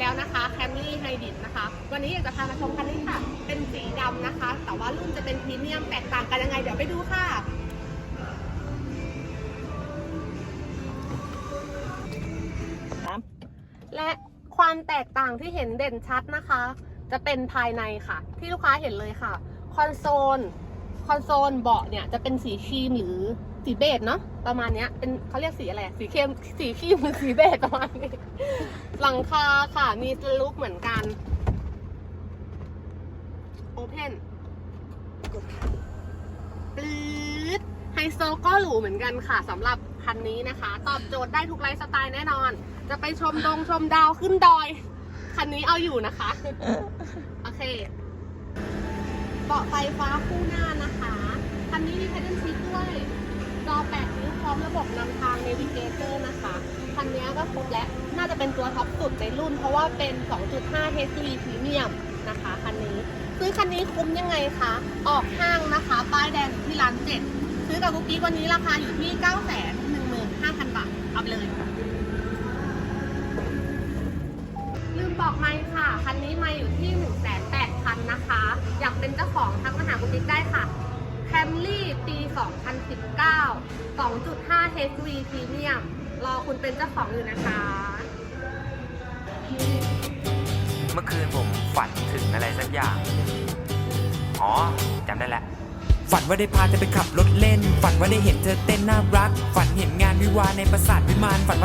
แล้วนะคะ Camry Hybrid นะคะ วันนี้อยากจะพามาชมคันนี้ค่ะ เป็นสีดำนะคะ แต่ว่ารุ่นจะเป็นพรีเมียมแตกต่างกันยังไง เดี๋ยวไปดูค่ะและความแตกต่างที่เห็นเด่นชัดนะคะ จะเป็นภายในค่ะ ที่ลูกค้าเห็นเลยค่ะ คอนโซลคอนโซลเบาะเนี่ยจะเป็นสีครีมหรือสีเบจเนาะประมาณเนี้ยเป็นเขาเรียกสีอะไรสีเข้มสีครีมหรือสีเบจประมาณนี้ หลังคาค่ะมีสลูปเหมือนกัน โอเพนปื๊ดไฮโซก็หรูเหมือนกันค่ะสำหรับคันนี้นะคะ ตอบโจทย์ได้ทุกไลฟ์สไตล์แน่นอน จะไปชมดงชมดาวขึ้นดอย คันนี้เอาอยู่นะคะ โอเคเบาะไฟฟ้าคู่หน้านะคะ คันนี้มี Paddle Shift ด้วย จอ8นิ้วพร้อมระบบนำทาง Navigator นะคะคัน นี้ก็ครบแล้ว น่าจะเป็นตัวท็อปสุดในรุ่น เพราะว่าเป็น 2.5 HV Premium นะคะคันนี้ซื้อคันนี้คุ้มยังไงคะ ออกห้างนะคะ ป้ายแดงที่ร้านเจ็ดซื้อกับกุ๊กกิ๊กวันนี้ราคาอยู่ที่ 9 1 5 0 0 0 บาท เอาไปเลย ลืมบอกไม่ค่ะ คันนี้ไม่อยู่ที่ 1 8 0 0 0 0นะคะ อยากเป็นเจ้าของทักมาหาคุณติ๊กได้ค่ะ Camry ปี 2019 2.5 HV Premium รอคุณเป็นเจ้าของอยู่นะคะ เมื่อคืนผมฝันถึงอะไรสักอย่าง อ๋อจำได้แล้ว ฝันว่าได้พาเธอไปขับรถเล่น ฝันว่าได้เห็นเธอเต้นน่ารัก ฝันเห็นงานวิวาห์ในปราสาทวิมานฝันว่า